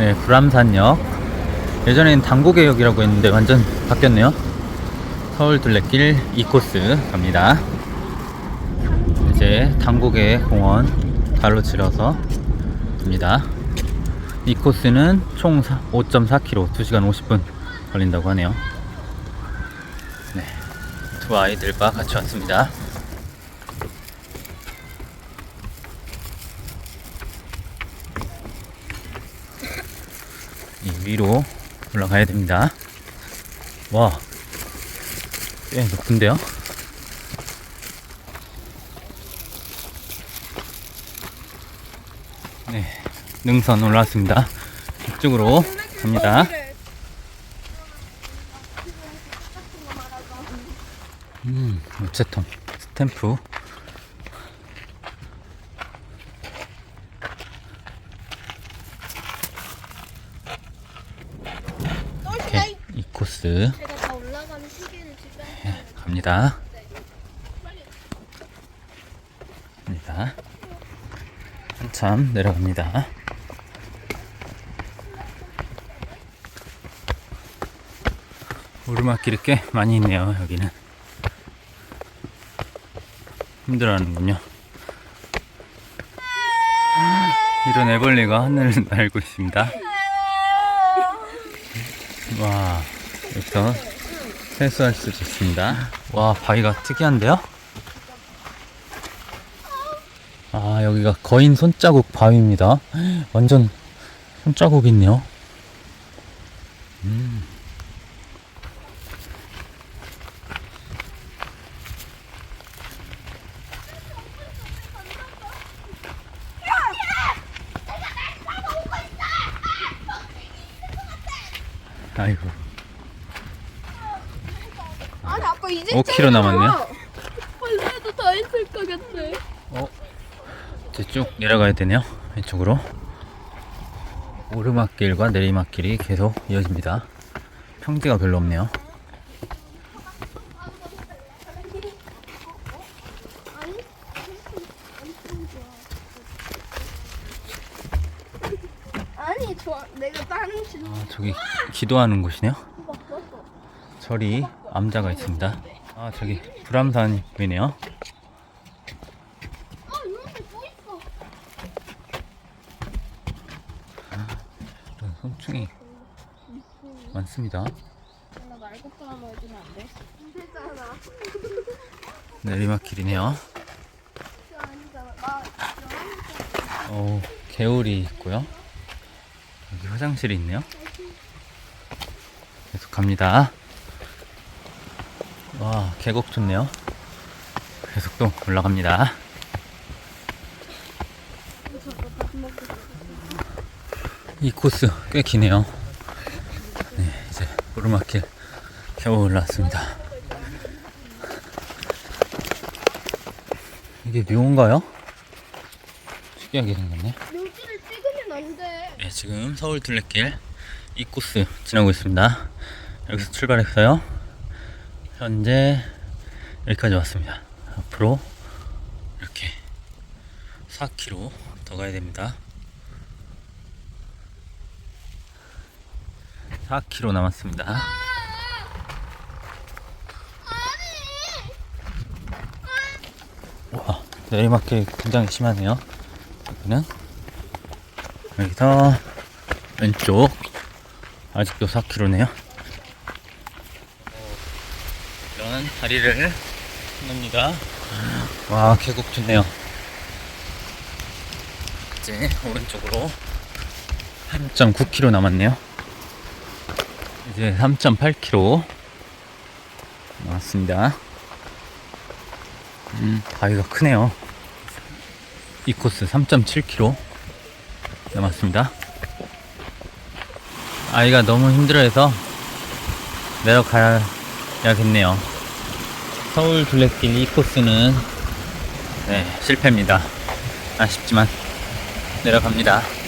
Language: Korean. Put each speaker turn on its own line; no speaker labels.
네, 불암산역. 예전엔 당고개역이라고 했는데 완전 바뀌었네요. 서울 둘레길 2코스 갑니다. 이제 당고개 공원 가로지러서 갑니다. 이 코스는 총 5.4km, 2시간 50분 걸린다고 하네요. 네, 두 아이들과 같이 왔습니다. 위로 올라가야 됩니다. 와, 꽤 높은데요? 네, 능선 올라왔습니다. 이쪽으로 갑니다. 음, 우체통, 스탬프. 이렇게 이 코스
제가 다 올라가는 시기는 지금
갑니다. 갑니다. 한참 내려갑니다. 오르막길이 꽤 많이 있네요, 여기는. 힘들어하는군요. 이런 애벌레가 하늘을 날고 있습니다. 와, 여기서 세수할 수도 있습니다. 와, 바위가 특이한데요? 아, 여기가 거인 손자국 바위입니다. 완전 손자국이 있네요. 음. 아이고.
아니 아빠 이제
5km 남았네요.
벌써도 더 있을 거겠네
어? 이제 쭉 내려가야 되네요. 이쪽으로. 오르막길과 내리막길이 계속 이어집니다. 평지가 별로 없네요.
아니 좋아 내가 다른 집
아, 저기 기도하는 곳이네요. 절이 암자가 있습니다. 아, 저기 불암산이 보이네요.
아
손충이 많습니다. 내리막길이네요. 어, 개울이 있고요. 여기 화장실이 있네요. 계속 갑니다. 와, 계곡 좋네요. 계속 또 올라갑니다. 이 코스 꽤 기네요. 네, 이제 오르막길 겨우 올라왔습니다. 이게 묘인가요? 특이하게 생겼네.
묘지를 찍으면 안돼
네, 지금 서울 둘레길 이 코스 지나고 있습니다. 여기서 출발했어요. 현재 여기까지 왔습니다. 앞으로 이렇게 4km 더 가야 됩니다. 4km 남았습니다. 와, 내리막길 굉장히 심하네요. 여기는 여기서 왼쪽 아직도 4km네요. 이런 다리를 건넙니다. 와 계곡 좋네요. 이제 오른쪽으로 3.9km 남았네요. 이제 3.8km 남았습니다. 음, 바위가 크네요. 이 코스 3.7km 남았습니다. 아이가 너무 힘들어해서 내려가야겠네요. 서울 둘레길 이 코스는 네, 실패입니다. 아쉽지만 내려갑니다.